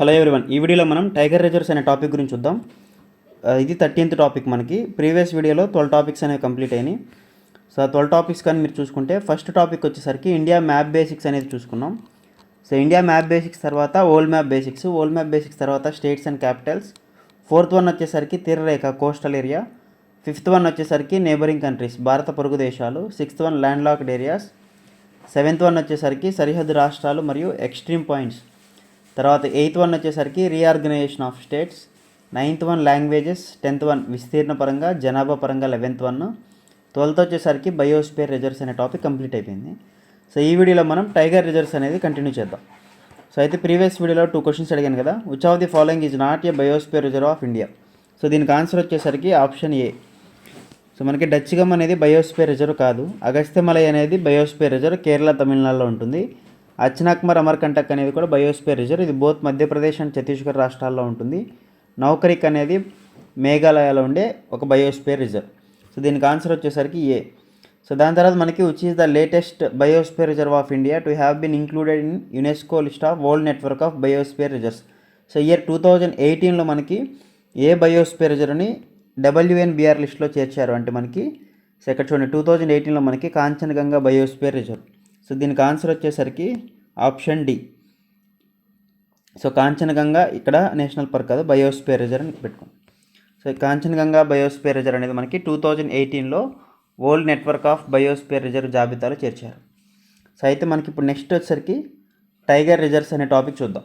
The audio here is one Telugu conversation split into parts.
హలో ఎవ్రీవన్ ఈ వీడియోలో మనం టైగర్ రిజర్వ్స్ అనే టాపిక్ గురించి చూద్దాం. ఇది థర్టీన్త్ టాపిక్ మనకి. ప్రీవియస్ వీడియోలో ట్వెల్వ్ టాపిక్స్ అనేవి కంప్లీట్ అయినాయి. సో ట్వెల్వ్ టాపిక్స్ కానీ మీరు చూసుకుంటే ఫస్ట్ టాపిక్ వచ్చేసరికి ఇండియా మ్యాప్ బేసిక్స్ అనేది చూసుకున్నాం. సో ఇండియా మ్యాప్ బేసిక్స్ తర్వాత old map basics old map basics తర్వాత states and capitals. Fourth one వచ్చేసరికి తీరరేఖ కోస్టల్ ఏరియా. ఫిఫ్త్ వన్ వచ్చేసరికి నేబరింగ్ కంట్రీస్ భారత పొరుగు దేశాలు. Sixth one landlocked areas. Seventh one వచ్చేసరికి సరిహద్దు రాష్ట్రాలు మరియు ఎక్స్ట్రీమ్ పాయింట్స్. తర్వాత ఎయిత్ వన్ వచ్చేసరికి reorganisation of states. Ninth one languages tenth one విస్తీర్ణ పరంగా జనాభా పరంగా లెవెన్త్ వన్. ట్వెల్త్ వచ్చేసరికి బయోస్పేర్ రిజర్వ్స్ అనే టాపిక్ కంప్లీట్ అయిపోయింది. సో ఈ వీడియోలో మనం టైగర్ రిజర్వ్స్ అనేది కంటిన్యూ చేద్దాం. సో అయితే ప్రీవియస్ వీడియోలో టూ క్వశ్చన్స్ అడిగాను కదా. Which of the following is not a biosphere reserve of India so దీనికి ఆన్సర్ వచ్చేసరికి ఆప్షన్ ఏ సో మనకి డచ్గమ్ అనేది బయోస్పియర్ రిజర్వ్ కాదు. అగస్త్యమలై అనేది బయోస్పియర్ రిజర్వ్ కేరళ తమిళనాడులో ఉంటుంది. అచ్చనాక్మర్ అమర్కంటక్ అనేది కూడా బయోస్పియర్ రిజర్వ్. ఇది బోత్ మధ్యప్రదేశ్ అండ్ ఛత్తీస్గఢ్ రాష్ట్రాల్లో ఉంటుంది. నౌకరిక్ అనేది మేఘాలయలో ఉండే ఒక బయోస్పియర్ రిజర్వ్. సో దీనికి ఆన్సర్ వచ్చేసరికి ఏ. సో దాని తర్వాత మనకి which is the latest biosphere reserve of India to have been included in UNESCO list of world network of biosphere reserves so year two thousand ఎయిటీన్లో మనకి ఏ బయోస్పియర్ రిజర్వ్ని డబ్ల్యూఎన్బిఆర్ లిస్ట్లో చేర్చారు? అంటే మనకి సో ఇక్కడ చూడండి టూ థౌజండ్ ఎయిటీన్లో మనకి కాంచనగంగా బయోస్పియర్ రిజర్వ్. సో దీనికి ఆన్సర్ వచ్చేసరికి ఆప్షన్ డి. సో కాంచనగంగా ఇక్కడ నేషనల్ పార్క్ కాదు బయోస్పియర్ రిజర్వ్ అని పెట్టుకోండి సో కాంచనగంగా బయోస్పియర్ రిజర్వ్ అనేది మనకి టూ థౌజండ్ ఎయిటీన్లో world network of biosphere reserve జాబితాలో చేర్చారు. సో అయితే మనకి ఇప్పుడు నెక్స్ట్ వచ్చేసరికి టైగర్ రిజర్వ్స్ అనే టాపిక్ చూద్దాం.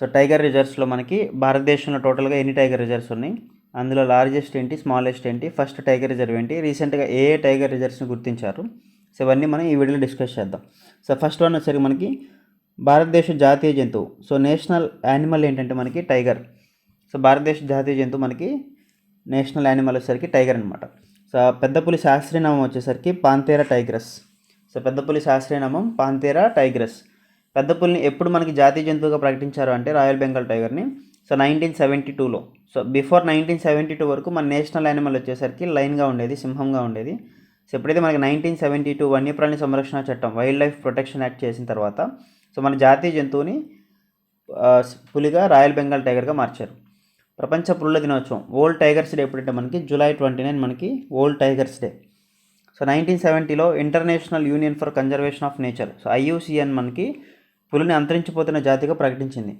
సో టైగర్ రిజర్వ్స్లో మనకి భారతదేశంలో టోటల్గా ఎన్ని టైగర్ రిజర్వ్స్ ఉన్నాయి? అందులో లార్జెస్ట్ ఏంటి స్మాలెస్ట్ ఏంటి ఫస్ట్ టైగర్ రిజర్వ్ ఏంటి? రీసెంట్గా ఏ ఏ టైగర్ రిజర్వ్స్ని గుర్తించారు? సో ఇవన్నీ మనం ఈ వీడియోలో డిస్కస్ చేద్దాం. సో ఫస్ట్ వన్ వచ్చేసరికి మనకి భారతదేశ జాతీయ జంతువు. సో నేషనల్ యానిమల్ ఏంటంటే మనకి టైగర్. సో భారతదేశ జాతీయ జంతువు మనకి నేషనల్ యానిమల్ వచ్చేసరికి టైగర్ అనమాట సో పెద్దపులి శాస్త్రీయనామం వచ్చేసరికి పాంతేరా టైగ్రస్. సో పెద్దపులి శాస్త్రీయనామం పాంతేరా టైగ్రస్. పెద్దపులిని ఎప్పుడు మనకి జాతీయ జంతువుగా ప్రకటించారు అంటే రాయల్ బెంగాల్ టైగర్ని? సో నైన్టీన్ సెవెంటీ టూలో so before nineteen seventy two వరకు మన నేషనల్ యానిమల్ వచ్చేసరికి లైన్గా ఉండేది సింహంగా ఉండేది. సో ఎప్పుడైతే మనకి నైన్టీన్ సెవెంటీ టూ వన్యప్రాణి సంరక్షణ చట్టం వైల్డ్ లైఫ్ ప్రొటెక్షన్ యాక్ట్ చేసిన తర్వాత సో మన జాతీయ జంతువుని పులిగా రాయల్ బెంగాల్ టైగర్గా మార్చారు. ప్రపంచ పుల్ల దినోత్సవం ఓల్డ్ టైగర్స్ డే ఎప్పుడంటే మనకి జూలై ట్వంటీ నైన్ మనకి old tigers day so nineteen సెవెంటీలో International Union for Conservation of Nature so IUCN మనకి పులిని అంతరించిపోతున్న జాతిగా ప్రకటించింది.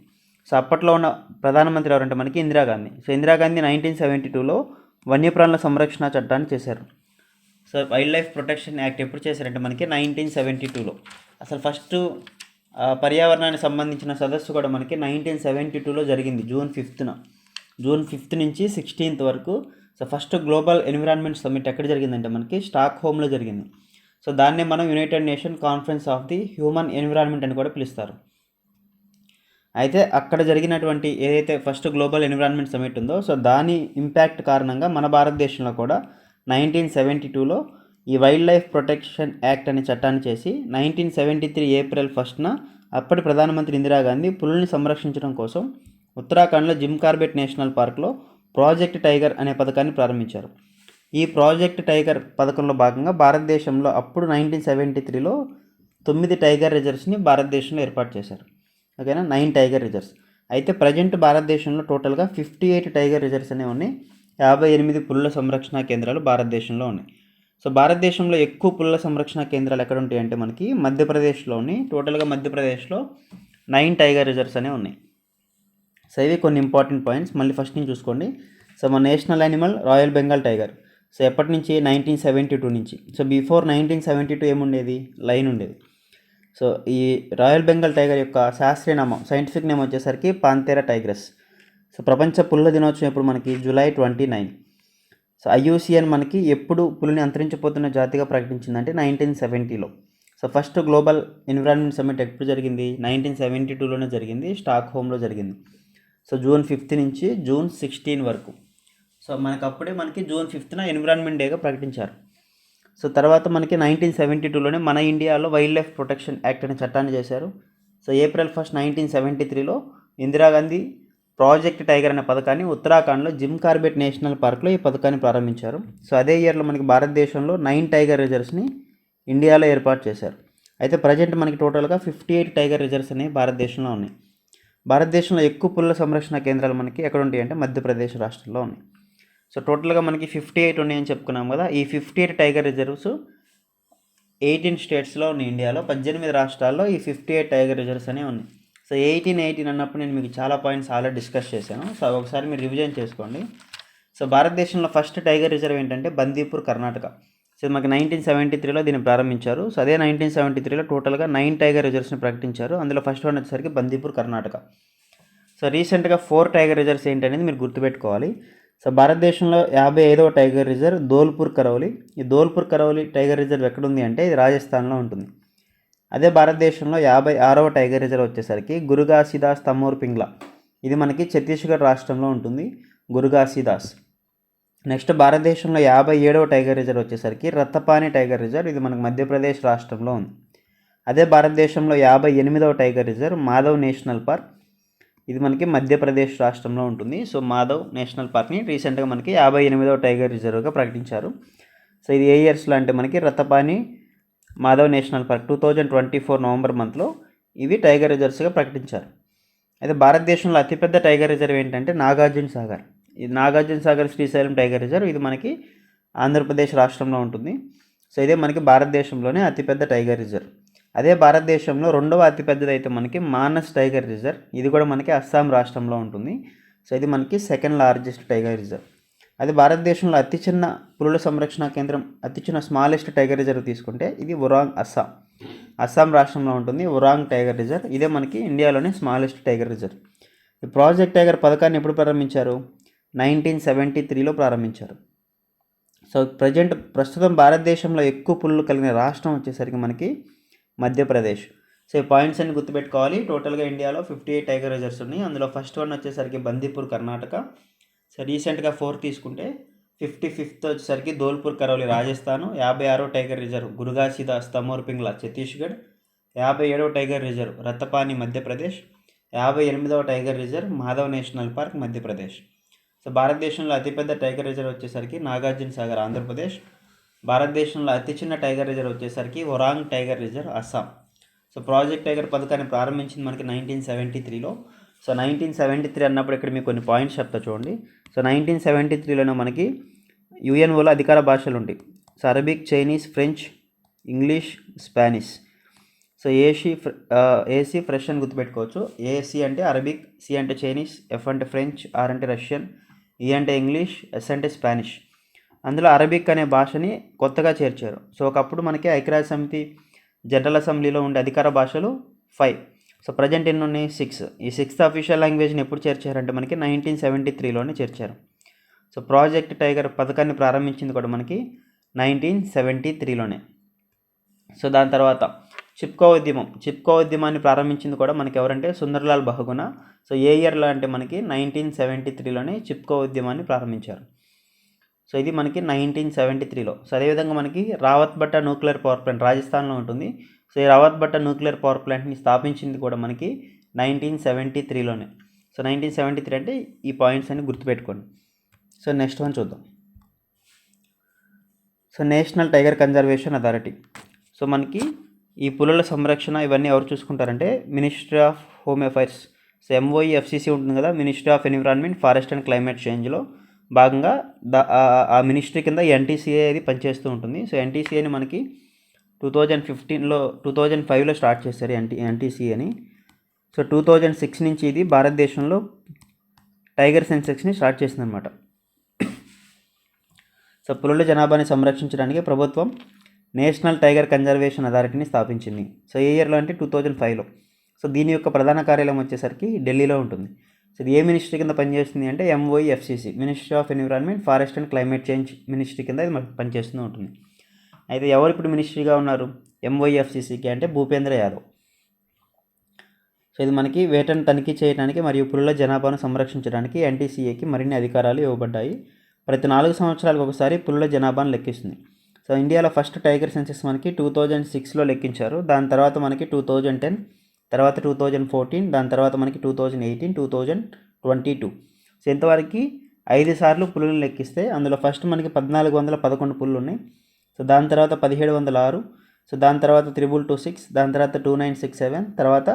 సో అప్పట్లో ఉన్న ప్రధానమంత్రి ఎవరంటే మనకి Indira Gandhi. So Indira Gandhi nineteen seventy టూలో వన్యప్రాణుల సంరక్షణ చట్టాన్ని చేశారు. So wildlife protection act ఎప్పుడు చేశారంటే మనకి నైన్టీన్ సెవెంటీ టూలో. అసలు ఫస్ట్ పర్యావరణానికి సంబంధించిన సదస్సు కూడా మనకి నైన్టీన్ సెవెంటీ టూలో జరిగింది జూన్ ఫిఫ్త్న. జూన్ ఫిఫ్త్ నుంచి సిక్స్టీన్త్ వరకు so first global environment summit ఎక్కడ జరిగిందంటే మనకి స్టాక్ హోమ్లో జరిగింది. సో దాన్నే మనం United Nation conference of the human environment అని కూడా పిలుస్తారు. అయితే అక్కడ జరిగినటువంటి ఏదైతే ఫస్ట్ గ్లోబల్ ఎన్విరాన్మెంట్ సమ్మిట్ ఉందో సో దాని ఇంపాక్ట్ కారణంగా మన భారతదేశంలో కూడా నైన్టీన్ సెవెంటీ టూలో ఈ వైల్డ్ లైఫ్ ప్రొటెక్షన్ యాక్ట్ అనే చట్టాన్ని చేసి నైన్టీన్ సెవెంటీ త్రీ ఏప్రిల్ ఫస్ట్న అప్పటి ప్రధానమంత్రి ఇందిరాగాంధీ పులుల్ని సంరక్షించడం కోసం ఉత్తరాఖండ్లో జిమ్ కార్బెట్ నేషనల్ పార్క్లో ప్రాజెక్ట్ టైగర్ అనే పథకాన్ని ప్రారంభించారు. ఈ ప్రాజెక్ట్ టైగర్ పథకంలో భాగంగా భారతదేశంలో అప్పుడు నైన్టీన్ సెవెంటీ త్రీలో తొమ్మిది టైగర్ రిజర్వ్స్ని భారతదేశంలో ఏర్పాటు చేశారు. ఓకేనా? Nine tiger reserves. అయితే ప్రజెంట్ భారతదేశంలో టోటల్గా ఫిఫ్టీ ఎయిట్ టైగర్ రిజర్వ్స్ అనేవి ఉన్నాయి. యాభై ఎనిమిది పుల్ల సంరక్షణ కేంద్రాలు భారతదేశంలో ఉన్నాయి. సో భారతదేశంలో ఎక్కువ పుల్ల సంరక్షణ కేంద్రాలు ఎక్కడ ఉంటాయి అంటే మనకి మధ్యప్రదేశ్లోని టోటల్గా మధ్యప్రదేశ్లో నైన్ టైగర్ రిజర్వ్స్ అనేవి ఉన్నాయి. సో ఇవి కొన్ని ఇంపార్టెంట్ పాయింట్స్. మళ్ళీ ఫస్ట్ నుంచి చూసుకోండి. సో మన national animal royal Bengal tiger. So ఎప్పటి నుంచి? నైన్టీన్ సెవెంటీ టూ నుంచి. So before nineteen seventy two ఏముండేది? Line ఉండేది. సో ఈ రాయల్ బెంగాల్ టైగర్ యొక్క శాస్త్రీయ నామం సైంటిఫిక్ నేమ్ వచ్చేసరికి పాంతేరా టైగ్రస్. సో ప్రపంచ పుల్ల దినోత్సవం ఇప్పుడు మనకి? July twenty nine. So IUCN మనకి ఎప్పుడు పులిని అంతరించిపోతున్న జాతిగా ప్రకటించిందంటే nineteen సెవెంటీలో. So first global environment summit ఎప్పుడు జరిగింది? నైన్టీన్ సెవెంటీ టూలోనే జరిగింది. స్టాక్ హోమ్లో జరిగింది. సో జూన్ ఫిఫ్త్ నుంచి జూన్ సిక్స్టీన్ వరకు. సో మనకు అప్పుడే మనకి జూన్ ఫిఫ్త్న ఎన్విరాన్మెంట్ డేగా ప్రకటించారు. సో తర్వాత మనకి నైన్టీన్ సెవెంటీ టూలోనే మన ఇండియాలో వైల్డ్ లైఫ్ ప్రొటెక్షన్ యాక్ట్ అనే చట్టాన్ని చేశారు. So April first nineteen seventy త్రీలో ఇందిరాగాంధీ ప్రాజెక్ట్ టైగర్ అనే పథకాన్ని ఉత్తరాఖండ్లో జిమ్ కార్బెట్ నేషనల్ పార్క్లో ఈ పథకాన్ని ప్రారంభించారు. సో అదే ఇయర్లో మనకి భారతదేశంలో నైన్ టైగర్ రిజర్వ్స్ని ఇండియాలో ఏర్పాటు చేశారు. అయితే ప్రజెంట్ మనకి టోటల్గా ఫిఫ్టీ ఎయిట్ టైగర్ రిజర్వ్స్ అనేవి భారతదేశంలో ఉన్నాయి. భారతదేశంలో ఎక్కువ పుల్ల సంరక్షణ కేంద్రాలు మనకి ఎక్కడ ఉంటాయి అంటే మధ్యప్రదేశ్ రాష్ట్రంలో ఉన్నాయి. సో టోటల్గా మనకి ఫిఫ్టీ ఎయిట్ ఉన్నాయని చెప్పుకున్నాం కదా ఈ fifty eight tiger reserves eighteen స్టేట్స్లో ఉన్నాయి. ఇండియాలో పద్దెనిమిది రాష్ట్రాల్లో ఈ ఫిఫ్టీ ఎయిట్ టైగర్ రిజర్వ్స్ అనేవి ఉన్నాయి. సో ఎయిటీన్ ఎయిటీన్ అన్నప్పుడు నేను మీకు చాలా పాయింట్స్ ఆల్రెడీ డిస్కస్ చేశాను. సో ఒకసారి మీరు రివిజన్ చేసుకోండి. సో భారతదేశంలో ఫస్ట్ టైగర్ రిజర్వ్ ఏంటంటే బందీపూర్ కర్ణాటక. సో మనకి నైన్టీన్ సెవెంటీ త్రీలో దీన్ని ప్రారంభించారు. సో అదే నైన్టీన్ సెవెంటీ త్రీలో టోటల్గా నైన్ టైగర్ రిజర్వ్స్ని ప్రకటించారు. అందులో ఫస్ట్ వన్ వచ్చేసరికి బందీపూర్ కర్ణాటక. సో రీసెంట్గా ఫోర్ టైగర్ రిజర్వ్స్ ఏంటనేది మీరు గుర్తుపెట్టుకోవాలి. సో భారతదేశంలో యాభై ఐదవ టైగర్ రిజర్వ్ ధోల్పూర్ కరౌలి. ఈ ధోల్పూర్ కరౌలి టైగర్ రిజర్వ్ ఎక్కడుంది అంటే ఇది రాజస్థాన్లో ఉంటుంది. అదే భారతదేశంలో యాభై ఆరవ టైగర్ రిజర్వ్ వచ్చేసరికి గురుగాసిదాస్ తమోర్ పింగ్లా. ఇది మనకి ఛత్తీస్గఢ్ రాష్ట్రంలో ఉంటుంది. గురుగాసిదాస్. నెక్స్ట్ భారతదేశంలో యాభై ఏడవ టైగర్ రిజర్వ్ వచ్చేసరికి రత్తపాని టైగర్ రిజర్వ్. ఇది మనకు మధ్యప్రదేశ్ రాష్ట్రంలో ఉంది. అదే భారతదేశంలో యాభై ఎనిమిదవ tiger reserve Madhav national park. ఇది మనకి మధ్యప్రదేశ్ రాష్ట్రంలో ఉంటుంది. సో మాధవ్ నేషనల్ పార్క్ని రీసెంట్గా మనకి యాభై ఎనిమిదవ టైగర్ రిజర్వ్గా ప్రకటించారు. సో ఇది ఏ ఇయర్స్లో అంటే మనకి Ratapani Madhav national park two thousand twenty four November మంత్లో ఇవి టైగర్ రిజర్వ్స్గా ప్రకటించారు. అయితే భారతదేశంలో అతిపెద్ద టైగర్ రిజర్వ్ ఏంటంటే నాగార్జున సాగర్. ఇది నాగార్జున సాగర్ శ్రీశైలం టైగర్ రిజర్వ్ ఇది మనకి ఆంధ్రప్రదేశ్ రాష్ట్రంలో ఉంటుంది. సో ఇదే మనకి భారతదేశంలోనే అతిపెద్ద టైగర్ రిజర్వ్. అదే భారతదేశంలో రెండవ అతిపెద్దది అయితే మనకి మానస్ టైగర్ రిజర్వ్. ఇది కూడా మనకి అస్సాం రాష్ట్రంలో ఉంటుంది. సో ఇది మనకి సెకండ్ లార్జెస్ట్ టైగర్ రిజర్వ్. అది భారతదేశంలో అతి చిన్న పులుల సంరక్షణ కేంద్రం అతి చిన్న స్మాలెస్ట్ టైగర్ రిజర్వ్ తీసుకుంటే ఇది ఉరాంగ్ అస్సాం. అస్సాం రాష్ట్రంలో ఉంటుంది ఉరాంగ్ టైగర్ రిజర్వ్. ఇదే మనకి ఇండియాలోనే స్మాలెస్ట్ టైగర్ రిజర్వ్. ఈ ప్రాజెక్ట్ టైగర్ పథకాన్ని ఎప్పుడు ప్రారంభించారు? నైన్టీన్ సెవెంటీ త్రీలో ప్రారంభించారు. సో ప్రజెంట్ ప్రస్తుతం భారతదేశంలో ఎక్కువ పుల్లు కలిగిన రాష్ట్రం వచ్చేసరికి మనకి మధ్యప్రదేశ్. సో ఈ పాయింట్స్ అన్ని గుర్తుపెట్టుకోవాలి. టోటల్గా ఇండియాలో ఫిఫ్టీ ఎయిట్ టైగర్ రిజర్వ్స్ ఉన్నాయి. అందులో ఫస్ట్ వన్ వచ్చేసరికి బందీపూర్ కర్ణాటక. సో రీసెంట్గా ఫోర్ తీసుకుంటే ఫిఫ్టీ ఫిఫ్త్ వచ్చేసరికి ధోల్పూర్ కరౌలి రాజస్థాన్ యాభై ఆరో టైగర్ రిజర్వ్ గురుగాసిదాస్ తమోర్ పింగ్లా ఛత్తీస్గఢ్ యాభై ఏడవ టైగర్ రిజర్వ్ రత్తపాని మధ్యప్రదేశ్ యాభై ఎనిమిదవ tiger reserve Madhav national park Madhya Pradesh. So భారతదేశంలో అతిపెద్ద టైగర్ రిజర్వ్ వచ్చేసరికి నాగార్జున సాగర్ ఆంధ్రప్రదేశ్. భారతదేశంలో అతి చిన్న టైగర్ రిజర్వ్ వచ్చేసరికి Orang tiger reserve Assam. So project tiger పథకాన్ని ప్రారంభించింది మనకి నైన్టీన్ సెవెంటీ త్రీలో. సో నైన్టీన్ సెవెంటీ త్రీ అన్నప్పుడు ఇక్కడ మీకు కొన్ని పాయింట్స్ చెప్తా చూడండి. సో నైన్టీన్ సెవెంటీ త్రీలోనే మనకి యుఎన్ఓలో అధికార భాషలు ఉంటాయి. So Arabic Chinese French English Spanish. So AC AC fresh అని గుర్తుపెట్టుకోవచ్చు. ఏసీ అంటే అరబిక్ సి అంటే చైనీస్ ఎఫ్ అంటే ఫ్రెంచ్ ఆర్ అంటే రష్యన్ ఈ అంటే ఇంగ్లీష్ ఎస్ అంటే స్పానిష్. అందులో అరబిక్ అనే భాషని కొత్తగా చేర్చారు. సో ఒకప్పుడు మనకి ఐక్యరాజ్య సమితి జనరల్ అసెంబ్లీలో ఉండే అధికార భాషలు ఫైవ్. సో ప్రజెంట్ ఎన్ని ఉన్నాయి? సిక్స్. ఈ సిక్స్త్ అఫీషియల్ లాంగ్వేజ్ని ఎప్పుడు చేర్చారంటే మనకి నైన్టీన్ సెవెంటీ త్రీలోనే చేర్చారు. సో ప్రాజెక్ట్ టైగర్ పథకాన్ని ప్రారంభించింది కూడా మనకి నైన్టీన్ సెవెంటీ త్రీలోనే సో దాని తర్వాత చిప్కో ఉద్యమం. చిప్కో ఉద్యమాన్ని ప్రారంభించింది కూడా మనకి ఎవరంటే సుందర్లాల్ బహుగుణ. సో ఏ ఇయర్లో అంటే మనకి నైన్టీన్ సెవెంటీ త్రీలోనే చిప్కో ఉద్యమాన్ని ప్రారంభించారు. సో ఇది మనకి నైన్టీన్ సెవెంటీ త్రీలో సో అదేవిధంగా మనకి Rawat Bhatta nuclear power plant రాజస్థాన్లో ఉంటుంది. సో ఈ రావత్ భట్ట న్యూక్లియర్ పవర్ ప్లాంట్ని స్థాపించింది కూడా మనకి నైన్టీన్ సెవెంటీ త్రీలోనే. సో నైన్టీన్ సెవెంటీ త్రీ అంటే ఈ పాయింట్స్ అన్ని గుర్తుపెట్టుకోండి. సో నెక్స్ట్ వన్ చూద్దాం. So national tiger conservation authority. So మనకి ఈ పులుల సంరక్షణ ఇవన్నీ ఎవరు చూసుకుంటారంటే ministry of home affairs. So MOE FCC ఉంటుంది కదా ministry of environment forest and climate చేంజ్లో భాగంగా ద ఆ మినిస్ట్రీ కింద ఎన్టీసీఏ అది పనిచేస్తూ ఉంటుంది. సో ఎన్టీసీఏని మనకి టూ థౌజండ్ ఫిఫ్టీన్లో టూ థౌజండ్ ఫైవ్లో స్టార్ట్ చేశారు ఎన్టీ ఎన్టీసీఏని సో టూ థౌజండ్ సిక్స్ నుంచి ఇది భారతదేశంలో టైగర్ సెన్సెక్స్ని స్టార్ట్ చేసిందనమాట సో పులుల జనాభాని సంరక్షించడానికి ప్రభుత్వం నేషనల్ టైగర్ కన్జర్వేషన్ అథారిటీని స్థాపించింది. సో ఏ ఇయర్లో అంటే టూ థౌజండ్ ఫైవ్లో. సో దీని యొక్క ప్రధాన కార్యాలయం వచ్చేసరికి ఢిల్లీలో ఉంటుంది. సో ఇది ఏ మినిస్ట్రీ కింద పనిచేస్తుంది అంటే MOE FCC ministry of environment forest and climate change ministry కింద ఇది మనకి పనిచేస్తూ ఉంటుంది. అయితే ఎవరు ఇప్పుడు మినిస్ట్రీగా ఉన్నారు? ఎంవైఎఫ్సిసికి అంటే భూపేంద్ర యాదవ్. సో ఇది మనకి వేటను తనిఖీ చేయడానికి మరియు పులుల జనాభాను సంరక్షించడానికి ఎన్టీసీఏకి మరిన్ని అధికారాలు ఇవ్వబడ్డాయి. ప్రతి నాలుగు సంవత్సరాలకు ఒకసారి పులుల జనాభాను లెక్కిస్తుంది. సో ఇండియాలో ఫస్ట్ టైగర్ సెన్సెస్ మనకి టూ థౌజండ్ సిక్స్లో లెక్కించారు. దాని తర్వాత మనకి టూ థౌజండ్ టెన్ తర్వాత టూ థౌజండ్ ఫోర్టీన్ దాని తర్వాత మనకి two thousand eighteen two thousand twenty two. So ఇంతవరకు ఐదు సార్లు పులులను లెక్కిస్తే అందులో ఫస్ట్ మనకి పద్నాలుగు వందల పదకొండు పుల్లు ఉన్నాయి. సో దాని తర్వాత పదిహేడు వందల ఆరు సో దాని తర్వాత త్రిబుల్ టూ సిక్స్ దాని తర్వాత టూ నైన్ సిక్స్ సెవెన్ తర్వాత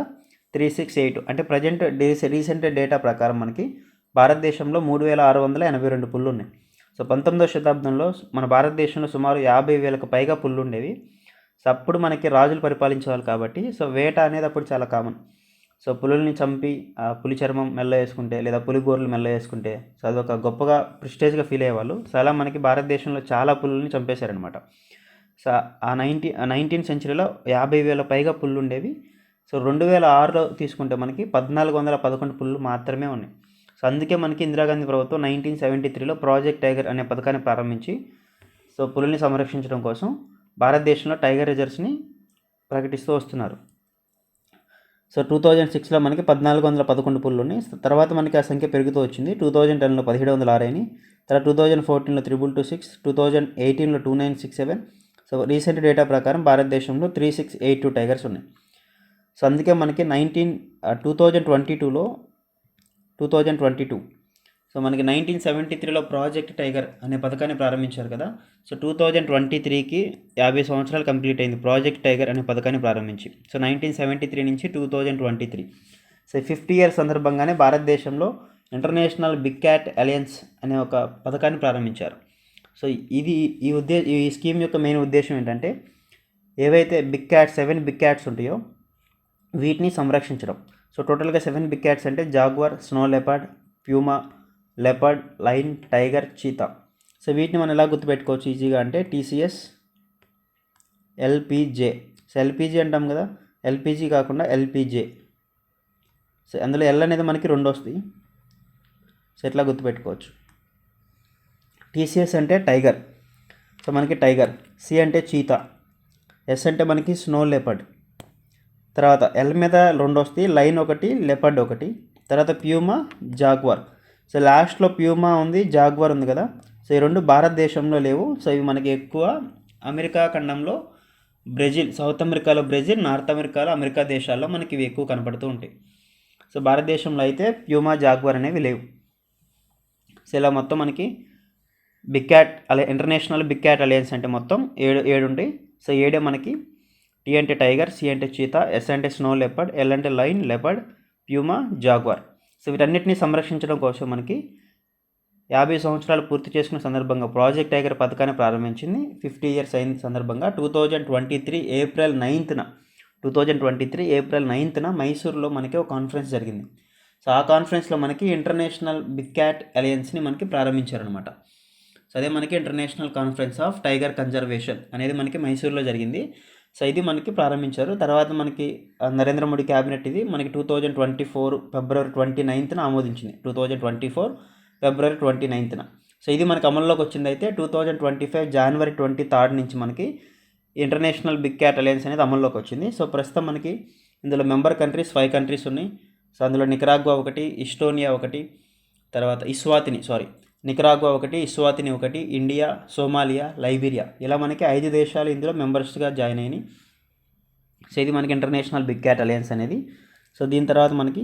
త్రీ సిక్స్ ఎయిట్. అంటే ప్రజెంట్ రీసెంట్ డేటా ప్రకారం మనకి భారతదేశంలో మూడు వేల ఆరు వందల ఎనభై రెండు పుల్లు ఉన్నాయి సో పంతొమ్మిదవ శతాబ్దంలో మన భారతదేశంలో సుమారు యాభై వేలకు పైగా పుల్లు ఉండేవి సో అప్పుడు మనకి రాజులు పరిపాలించేవాళ్ళు కాబట్టి సో వేట అనేది అప్పుడు చాలా కామన్. సో పులుల్ని చంపి ఆ పులి చర్మం మెల్ల వేసుకుంటే లేదా పులి గోర్లు మెల్ల వేసుకుంటే సో అదొక గొప్పగా ప్రిస్టేజ్గా ఫీల్ అయ్యేవాళ్ళు. సో అలా మనకి భారతదేశంలో చాలా పులుల్ని చంపేశారనమాట సో ఆ నైన్టీ నైన్టీన్ సెంచరీలో యాభై వేల పైగా పుల్లు ఉండేవి సో రెండు వేల ఆరులో తీసుకుంటే మనకి పద్నాలుగు వందల పదకొండు పుల్లు మాత్రమే ఉన్నాయి. సో అందుకే మనకి ఇందిరాగాంధీ ప్రభుత్వం నైన్టీన్ సెవెంటీ త్రీలో ప్రాజెక్ట్ టైగర్ అనే పథకాన్ని ప్రారంభించి సో పులుల్ని సంరక్షించడం కోసం భారతదేశంలో టైగర్ రిజర్వ్స్ని ప్రకటిస్తూ వస్తున్నారు. సో టూ థౌజండ్ సిక్స్లో మనకి పద్నాలుగు వందల పదకొండు పుల్లు ఉన్నాయి తర్వాత మనకి ఆ సంఖ్య పెరుగుతూ వచ్చింది. టూ థౌజండ్ టెన్లో పదిహేడు వందల ఆరైని తర్వాత టూ థౌజండ్ ఫోర్టీన్లో triple two six two thousand ఎయిటీన్లో two nine six seven. So recent data ప్రకారం భారతదేశంలో three six eight two tigers ఉన్నాయి. సో అందుకే మనకి నైన్టీన్ టూ థౌజండ్ ట్వంటీ టూలో two thousand twenty two so మనకి నైన్టీన్ సెవెంటీ త్రీలో ప్రాజెక్ట్ టైగర్ అనే పథకాన్ని ప్రారంభించారు కదా. సో టూ థౌజండ్ ట్వంటీ త్రీకి యాభై సంవత్సరాలు కంప్లీట్ అయింది ప్రాజెక్ట్ టైగర్ అనే పథకాన్ని ప్రారంభించి. సో నైన్టీన్ సెవెంటీ త్రీ నుంచి two thousand twenty three so fifty years సందర్భంగానే భారతదేశంలో ఇంటర్నేషనల్ బిగ్ క్యాట్ అలయన్స్ అనే ఒక పథకాన్ని ప్రారంభించారు. సో ఇది ఈ ఉద్దే ఈ స్కీమ్ యొక్క మెయిన్ ఉద్దేశం ఏంటంటే ఏవైతే big cats seven big cats ఉంటాయో వీటిని సంరక్షించడం. సో టోటల్గా సెవెన్ బిగ్ క్యాట్స్ అంటే jaguar snow leopard puma leopard lion tiger cheetah. So వీటిని మనం ఎలా గుర్తుపెట్టుకోవచ్చు ఈజీగా అంటే టీసీఎస్ ఎల్పిజే. సో ఎల్పిజి అంటాం కదా ఎల్పిజి కాకుండా ఎల్పిజే. సో అందులో ఎల్ అనేది మనకి రెండు వస్తాయి. సో ఎట్లా గుర్తుపెట్టుకోవచ్చు? టీసీఎస్ అంటే టైగర్. సో మనకి టైగర్ సి అంటే చీతా. ఎస్ అంటే మనకి స్నో లెపర్డ్. తర్వాత ఎల్ మీద రెండు వస్తాయి లైన్ ఒకటి లెపర్డ్ ఒకటి. తర్వాత ప్యూమా జాగ్వార్. సో లాస్ట్లో ప్యూమా ఉంది జాగ్వర్ ఉంది కదా. సో ఈ రెండు భారతదేశంలో లేవు. సో ఇవి మనకి ఎక్కువ అమెరికా ఖండంలో బ్రెజిల్ సౌత్ అమెరికాలో బ్రెజిల్ నార్త్ అమెరికాలో అమెరికా దేశాల్లో మనకి ఇవి ఎక్కువ కనపడుతూ ఉంటాయి. సో భారతదేశంలో అయితే ప్యూమా జాగ్వర్ అనేవి లేవు. సో ఇలా మొత్తం మనకి బిగ్ క్యాట్ అలే ఇంటర్నేషనల్ బిగ్ క్యాట్ అలయన్స్ అంటే మొత్తం ఏడు ఏడు ఉంటాయి సో ఏడే మనకి టీ అంటే టైగర్ సి అంటే చీతా ఎస్ అంటే స్నో లెపర్డ్ ఎల్ అంటే lion leopard puma jaguar. So వీటన్నిటిని సంరక్షించడం కోసం మనకి యాభై సంవత్సరాలు పూర్తి చేసుకున్న సందర్భంగా ప్రాజెక్ట్ టైగర్ పథకాన్ని ప్రారంభించింది. ఫిఫ్టీ ఇయర్స్ అయిన సందర్భంగా two thousand twenty three April నైన్త్న two thousand twenty three April నైన్త్న మైసూర్లో మనకి ఒక కాన్ఫరెన్స్ జరిగింది. సో ఆ కాన్ఫరెన్స్లో మనకి ఇంటర్నేషనల్ బిగ్ క్యాట్ అలయన్స్ని మనకి ప్రారంభించారనమాట సో అదే మనకి international conference of tiger conservation అనేది మనకి మైసూర్లో జరిగింది. సో ఇది మనకి ప్రారంభించారు. తర్వాత మనకి నరేంద్ర మోడీ క్యాబినెట్ ఇది. మనకి two thousand twenty four February twenty నైన్త్న ఆమోదించింది. Two thousand twenty four February twenty నైన్త్న. So ఇది మనకి అమల్లోకి వచ్చింది అయితే two thousand twenty five January twenty third నుంచి మనకి ఇంటర్నేషనల్ బిగ్ క్యాట్ అలయన్స్ అనేది అమల్లోకి వచ్చింది. సో ప్రస్తుతం మనకి ఇందులో మెంబర్ కంట్రీస్ ఫైవ్ కంట్రీస్ ఉన్నాయి. సో అందులో నికరాగ్వా ఒకటి ఇస్టోనియా ఒకటి తర్వాత ఇస్వాతిని సారీ నికరాగ్వా ఒకటి ఇస్వాతిని ఒకటి ఇండియా సోమాలియా లైబీరియా. ఇలా మనకి ఐదు దేశాలు ఇందులో మెంబర్స్గా జాయిన్ అయినాయి. సో ఇది మనకి ఇంటర్నేషనల్ బిగ్ క్యాట్ అలయన్స్ అనేది. సో దీని తర్వాత మనకి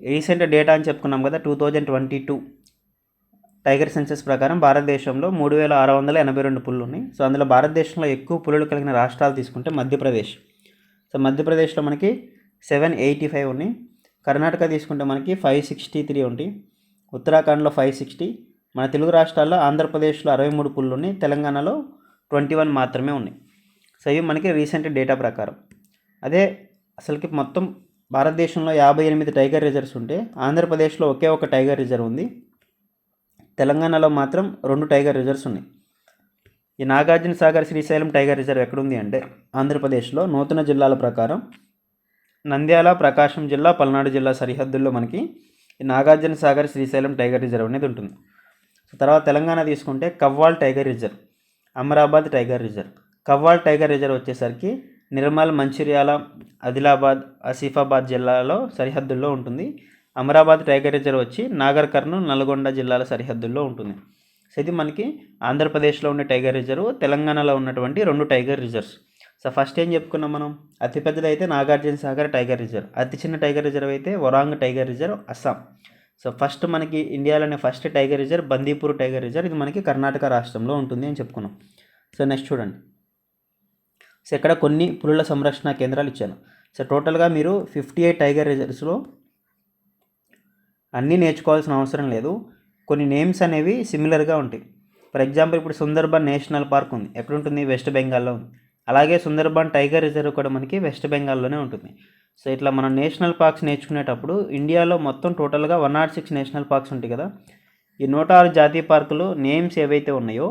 రీసెంట్ డేటా అని చెప్పుకున్నాం కదా two thousand twenty two tiger census ప్రకారం భారతదేశంలో మూడు వేల ఆరు వందల ఎనభై రెండు పులులు ఉన్నాయి. సో అందులో భారతదేశంలో ఎక్కువ పులులు కలిగిన రాష్ట్రాలు తీసుకుంటే మధ్యప్రదేశ్. సో మధ్యప్రదేశ్లో మనకి సెవెన్ ఎయిటీ ఫైవ్ ఉన్నాయి. కర్ణాటక తీసుకుంటే మనకి ఫైవ్ సిక్స్టీ త్రీ ఉంటాయి. ఉత్తరాఖండ్లో ఫైవ్ సిక్స్టీ మన తెలుగు రాష్ట్రాల్లో ఆంధ్రప్రదేశ్లో అరవై మూడు పుల్లు ఉన్నాయి తెలంగాణలో ట్వంటీ వన్ మాత్రమే ఉన్నాయి. సో ఇవి మనకి రీసెంట్ డేటా ప్రకారం. అదే అసలుకి మొత్తం భారతదేశంలో యాభై ఎనిమిది టైగర్ రిజర్వ్స్ ఉంటే ఆంధ్రప్రదేశ్లో ఒకే ఒక టైగర్ రిజర్వ్ ఉంది. తెలంగాణలో మాత్రం రెండు టైగర్ రిజర్వ్స్ ఉన్నాయి. ఈ నాగార్జున సాగర్ శ్రీశైలం టైగర్ రిజర్వ్ ఎక్కడుంది అంటే ఆంధ్రప్రదేశ్లో నూతన జిల్లాల ప్రకారం నంద్యాల ప్రకాశం జిల్లా పల్నాడు జిల్లా సరిహద్దుల్లో మనకి నాగార్జున సాగర్ శ్రీశైలం టైగర్ రిజర్వ్ అనేది ఉంటుంది. సో తర్వాత తెలంగాణ తీసుకుంటే Kawal tiger reserve Amrabad tiger reserve. Kawal tiger reserve వచ్చేసరికి నిర్మల్ మంచిర్యాల ఆదిలాబాద్ ఆసిఫాబాద్ జిల్లాలో సరిహద్దుల్లో ఉంటుంది. అమరాబాద్ టైగర్ రిజర్వ్ వచ్చి నాగర్ కర్నూల్ నల్గొండ జిల్లాల సరిహద్దుల్లో ఉంటుంది. సో ఇది మనకి ఆంధ్రప్రదేశ్లో ఉండే టైగర్ రిజర్వ్ తెలంగాణలో ఉన్నటువంటి రెండు టైగర్ రిజర్వ్స్. సో ఫస్ట్ ఏం చెప్పుకున్నాం మనం? అతిపెద్దది అయితే నాగార్జున సాగర్ టైగర్ రిజర్వ్. అతి చిన్న టైగర్ రిజర్వ్ అయితే Orang tiger reserve Assam. So first మనకి ఇండియాలోనే first tiger reserve Bandipur tiger reserve. ఇది మనకి కర్ణాటక రాష్ట్రంలో ఉంటుంది అని చెప్పుకున్నాం. సో నెక్స్ట్ చూడండి. సో ఇక్కడ కొన్ని పులుల సంరక్షణ కేంద్రాలు ఇచ్చాను. సో టోటల్గా మీరు ఫిఫ్టీ ఎయిట్ టైగర్ రిజర్వ్స్లో అన్నీ నేర్చుకోవాల్సిన అవసరం లేదు. కొన్ని నేమ్స్ అనేవి సిమిలర్గా ఉంటాయి. ఫర్ ఎగ్జాంపుల్ ఇప్పుడు సుందర్బన్ నేషనల్ పార్క్ ఉంది. ఎక్కడ ఉంటుంది వెస్ట్ బెంగాల్లో ఉంది. అలాగే సుందర్బన్ టైగర్ రిజర్వ్ కూడా మనకి వెస్ట్ బెంగాల్లోనే ఉంటుంది. సో ఇట్లా మనం నేషనల్ పార్క్స్ నేర్చుకునేటప్పుడు ఇండియాలో మొత్తం టోటల్గా one nought six national parks ఉంటాయి కదా. ఈ నూట ఆరు జాతీయ పార్కులు నేమ్స్ ఏవైతే ఉన్నాయో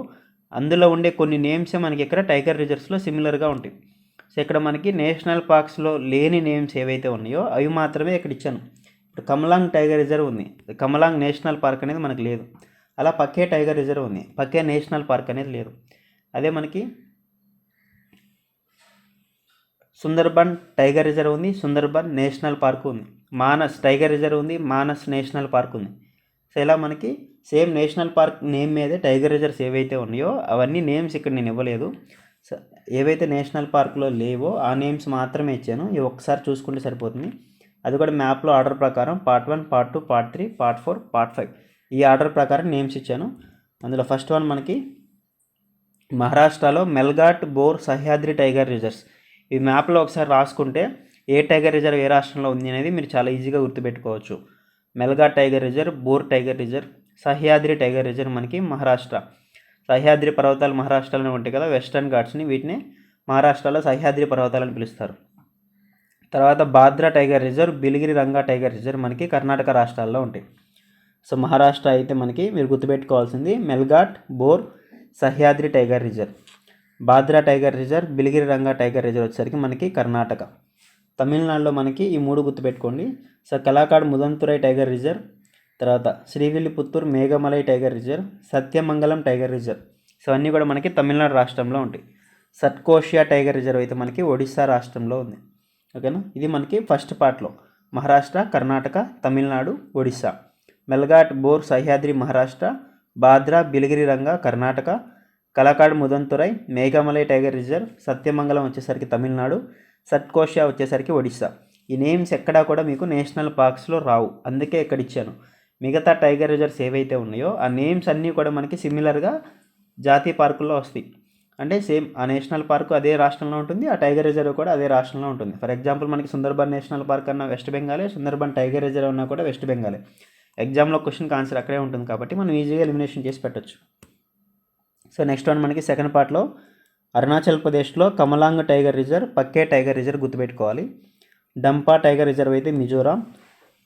అందులో ఉండే కొన్ని నేమ్సే మనకి ఇక్కడ టైగర్ రిజర్వ్స్లో సిమిలర్గా ఉంటాయి. సో ఇక్కడ మనకి నేషనల్ పార్క్స్లో లేని నేమ్స్ ఏవైతే ఉన్నాయో అవి మాత్రమే ఇక్కడ ఇచ్చాను. ఇప్పుడు కమలాంగ్ టైగర్ రిజర్వ్ ఉంది. కమలాంగ్ నేషనల్ పార్క్ అనేది మనకు లేదు. అలా పక్కే టైగర్ రిజర్వ్ ఉంది. పక్కే నేషనల్ పార్క్ అనేది లేదు. అదే మనకి సుందర్బన్ టైగర్ రిజర్వ్ ఉంది సుందర్బన్ నేషనల్ పార్క్ ఉంది. మానస్ టైగర్ రిజర్వ్ ఉంది మానస్ నేషనల్ పార్క్ ఉంది. సో ఇలా మనకి సేమ్ నేషనల్ పార్క్ నేమ్ మీదే టైగర్ రిజర్వ్స్ ఏవైతే ఉన్నాయో అవన్నీ నేమ్స్ ఇక్కడ నేను ఇవ్వలేదు. సో ఏవైతే నేషనల్ పార్క్లో లేవో ఆ నేమ్స్ మాత్రమే ఇచ్చాను. ఇవి ఒకసారి చూసుకుంటే సరిపోతుంది. అది కూడా మ్యాప్లో ఆర్డర్ ప్రకారం part one part two part three part four part five ఈ ఆర్డర్ ప్రకారం నేమ్స్ ఇచ్చాను. అందులో ఫస్ట్ వన్ మనకి మహారాష్ట్రలో మెల్ఘాట్ బోర్ సహ్యాద్రి టైగర్ రిజర్వ్స్. ఈ మ్యాప్లో ఒకసారి రాసుకుంటే ఏ టైగర్ రిజర్వ్ ఏ రాష్ట్రంలో ఉంది అనేది మీరు చాలా ఈజీగా గుర్తుపెట్టుకోవచ్చు. Melghat tiger reserve Bor tiger reserve Sahyadri tiger reserve మనకి మహారాష్ట్ర. సహ్యాద్రి పర్వతాలు మహారాష్ట్రలోనే ఉంటాయి కదా వెస్టర్న్ ఘాట్స్ని వీటిని మహారాష్ట్రలో సహ్యాద్రి పర్వతాలని పిలుస్తారు. తర్వాత Bhadra tiger reserve Biligiri Ranga tiger reserve మనకి కర్ణాటక రాష్ట్రాల్లో ఉంటాయి. సో మహారాష్ట్ర అయితే మనకి మీరు గుర్తుపెట్టుకోవాల్సింది Melghat Bor Sahyadri tiger reserve. Bhadra tiger reserve Biligiri Ranga tiger reserve వచ్చేసరికి మనకి కర్ణాటక. తమిళనాడులో మనకి ఈ మూడు గుర్తుపెట్టుకోండి. So Kalakad Mundanthurai tiger reserve తర్వాత Srivilliputhur Megamalai tiger reserve Sathyamangalam tiger reserve. So అన్నీ కూడా మనకి తమిళనాడు రాష్ట్రంలో ఉంటాయి. సట్కోషియా టైగర్ రిజర్వ్ అయితే మనకి ఒడిశా రాష్ట్రంలో ఉంది. ఓకేనా? ఇది మనకి ఫస్ట్ పార్ట్లో. మహారాష్ట్ర కర్ణాటక తమిళనాడు ఒడిస్సా. మెల్ఘాట్ బోర్ సహ్యాద్రి మహారాష్ట్ర బాద్రా బిలిగిరి రంగా కర్ణాటక కలకాడ్ ముదంతురై మేఘమలై టైగర్ రిజర్వ్ సత్యమంగళం వచ్చేసరికి తమిళనాడు సట్కోషియా వచ్చేసరికి ఒడిస్సా. ఈ నేమ్స్ ఎక్కడా కూడా మీకు నేషనల్ పార్క్స్లో రావు. అందుకే ఇక్కడ ఇచ్చాను మిగతా టైగర్ రిజర్వ్స్ ఏవైతే ఉన్నాయో ఆ నేమ్స్ అన్నీ కూడా మనకి సిమిలర్గా జాతీయ పార్కుల్లో వస్తాయి. అంటే సేమ్ ఆ నేషనల్ పార్క్ అదే రాష్ట్రంలో ఉంటుంది ఆ టైగర్ రిజర్వ్ కూడా అదే రాష్ట్రంలో ఉంటుంది. ఫర్ ఎగ్జాంపుల్ మనకి సుందర్బన్ నేషనల్ పార్క్ అన్న వెస్ట్ బెంగాలే సుందర్బన్ టైగర్ రిజర్వ్ అన్నా కూడా వెస్ట్ బెంగాలే. ఎగ్జామ్లో క్వశ్చన్కి ఆన్సర్ అక్కడే ఉంటుంది కాబట్టి మనం ఈజీగా ఎలిమినేషన్ చేసి పెట్టచ్చు. సో నెక్స్ట్ వన్ మనకి సెకండ్ పార్ట్లో అరుణాచల్ ప్రదేశ్లో Kamlang tiger reserve Pakke tiger reserve గుర్తుపెట్టుకోవాలి. డంపా టైగర్ రిజర్వ్ అయితే మిజోరాం.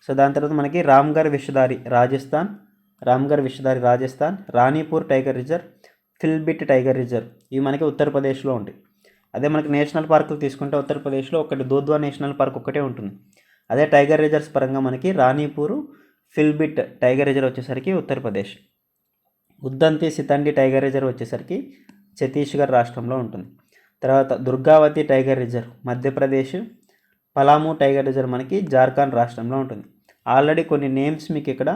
సో దాని తర్వాత మనకి Ramgarh Vishdhari Rajasthan Ramgarh Vishdhari Rajasthan Ranipur tiger reserve Pilibhit tiger reserve ఇవి మనకి ఉత్తరప్రదేశ్లో ఉంటాయి. అదే మనకి నేషనల్ పార్కులు తీసుకుంటే ఉత్తరప్రదేశ్లో ఒకటి దోద్వా నేషనల్ పార్క్ ఒకటే ఉంటుంది. అదే టైగర్ రిజర్వ్స్ పరంగా మనకి రాణిపూర్ ఫిల్బిట్ టైగర్ రిజర్వ్ వచ్చేసరికి ఉత్తరప్రదేశ్ ఉద్దంతి సితండి టైగర్ రిజర్వ్ వచ్చేసరికి ఛత్తీస్గఢ్ రాష్ట్రంలో ఉంటుంది. తర్వాత Durgavati tiger reserve Madhya Pradesh Palamu tiger reserve మనకి జార్ఖండ్ రాష్ట్రంలో ఉంటుంది. ఆల్రెడీ కొన్ని నేమ్స్ మీకు ఇక్కడ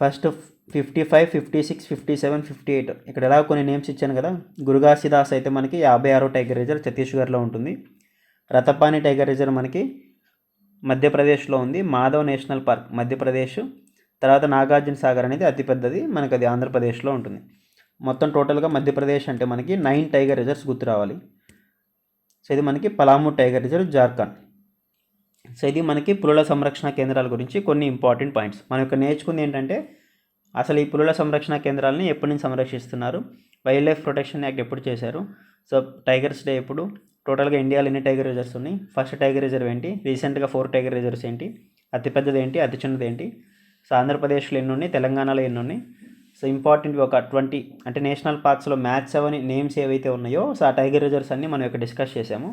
first fifty five fifty six fifty seven fifty eight ఇక్కడ ఎలా కొన్ని నేమ్స్ ఇచ్చాను కదా. గురుగాసిదాస్ అయితే మనకి యాభై ఆరో టైగర్ రిజర్వ్ ఛత్తీస్గఢ్లో ఉంటుంది. రతపాని టైగర్ రిజర్వ్ మనకి మధ్యప్రదేశ్లో ఉంది. Madhav national park Madhya Pradesh. తర్వాత నాగార్జున సాగర్ అనేది అతిపెద్దది. మనకి అది ఆంధ్రప్రదేశ్లో ఉంటుంది. మొత్తం టోటల్గా మధ్యప్రదేశ్ అంటే మనకి నైన్ టైగర్ రిజర్వ్స్ గుర్తు రావాలి. సో ఇది మనకి Palamu tiger reserve Jharkhand. So ఇది మనకి పులుల సంరక్షణ కేంద్రాల గురించి కొన్ని ఇంపార్టెంట్ పాయింట్స్. మనం ఇక్కడ నేర్చుకుంది ఏంటంటే అసలు ఈ పులుల సంరక్షణ కేంద్రాలని ఎప్పటి నుంచి సంరక్షిస్తున్నారు? వైల్డ్ లైఫ్ ప్రొటెక్షన్ యాక్ట్ ఎప్పుడు చేశారు? సో టైగర్స్ డే ఎప్పుడు? టోటల్గా ఇండియాలో ఎన్ని టైగర్ రిజర్వ్స్ ఉన్నాయి? ఫస్ట్ టైగర్ రిజర్వ్ ఏంటి? రీసెంట్గా ఫోర్ టైగర్ రిజర్వ్స్ ఏంటి? అతిపెద్దది ఏంటి? అతి చిన్నది ఏంటి? సో ఆంధ్రప్రదేశ్లో ఎన్ని ఉన్నాయి తెలంగాణలో ఎన్ని ఉన్నాయి సో ఇంపార్టెంట్ ఒక ట్వంటీ అంటే నేషనల్ పార్క్స్లో మ్యాచ్ అవని నేమ్స్ ఏవైతే ఉన్నాయో సో ఆ టైగర్ రిజర్వ్స్ అన్ని మనం ఇక్కడ డిస్కస్ చేసాము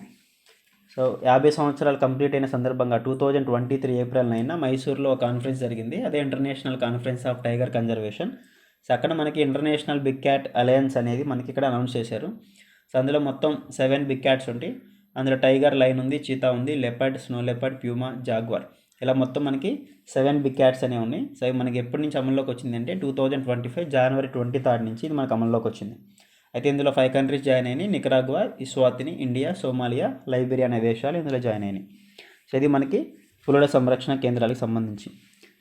సో యాభై సంవత్సరాలు కంప్లీట్ అయిన సందర్భంగా two thousand twenty three April nine మైసూర్లో ఒక కాన్ఫరెన్స్ జరిగింది. అదే international conference of tiger conservation. So అక్కడ మనకి ఇంటర్నేషనల్ బిగ్ క్యాట్ అలయన్స్ అనేది మనకి ఇక్కడ అనౌన్స్ చేశారు. సో అందులో మొత్తం సెవెన్ బిగ్ క్యాట్స్ ఉంటాయి. అందులో టైగర్ లైన్ ఉంది చీతా ఉంది leopard snow leopard puma jaguar. ఇలా మొత్తం మనకి సెవెన్ బిగ్ క్యాట్స్ అనేవి ఉన్నాయి. సో మనకి ఎప్పటి నుంచి అమల్లోకి వచ్చింది అంటే టూ థౌజండ్ ట్వంటీ ఫైవ్ జనవరి ట్వంటీ థర్డ్ నుంచి ఇది మనకు అమల్లోకి వచ్చింది. అయితే ఇందులో ఫైవ్ కంట్రీస్ జాయిన్ అయినాయి. Nicaragua Eswatini India Somalia Liberia అనే దేశాలు ఇందులో జాయిన్ అయినాయి. సో ఇది మనకి పులుల సంరక్షణ కేంద్రాలకు సంబంధించి.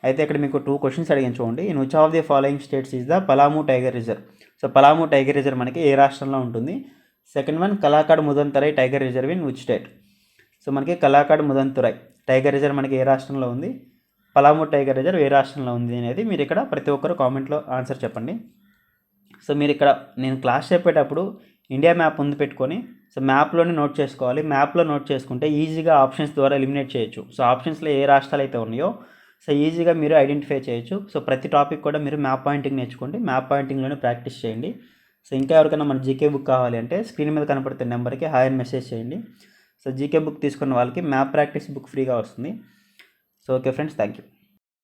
అయితే ఇక్కడ మీకు టూ క్వశ్చన్స్ అడిగించుకోండి చూడండి. In which of the following states is the Palamu tiger reserve so Palamu tiger reserve మనకి ఏ రాష్ట్రంలో ఉంటుంది? Second one Kalakad Mundanthurai tiger reserve in which state so so మనకి కలాకాడ్ ముదంతురై టైగర్ రిజర్వ్ మనకి ఏ రాష్ట్రంలో ఉంది? పలామూ టైగర్ రిజర్వ్ ఏ రాష్ట్రంలో ఉంది అనేది మీరు ఇక్కడ ప్రతి ఒక్కరు కామెంట్లో ఆన్సర్ చెప్పండి. సో మీరు ఇక్కడ నేను క్లాస్ చెప్పేటప్పుడు ఇండియా మ్యాప్ ముందు పెట్టుకొని సో మ్యాప్లోనే నోట్ చేసుకోవాలి. మ్యాప్లో నోట్ చేసుకుంటే ఈజీగా ఆప్షన్స్ ద్వారా ఎలిమినేట్ చేయొచ్చు. సో ఆప్షన్స్లో ఏ రాష్ట్రాలు అయితే ఉన్నాయో సో ఈజీగా మీరు ఐడెంటిఫై చేయొచ్చు. సో ప్రతి టాపిక్ కూడా మీరు మ్యాప్ పాయింటింగ్ నేర్చుకోండి. మ్యాప్ పాయింటింగ్లోనే ప్రాక్టీస్ చేయండి. సో ఇంకా ఎవరికైనా మన జీకే బుక్ కావాలి అంటే స్క్రీన్ మీద కనపడుతున్న నెంబర్కి హాయ్ మెసేజ్ చేయండి. సో జీకే బుక్ తీసుకున్న వాళ్ళకి మ్యాప్ ప్రాక్టీస్ బుక్ ఫ్రీగా వస్తుంది. So okay friends thank you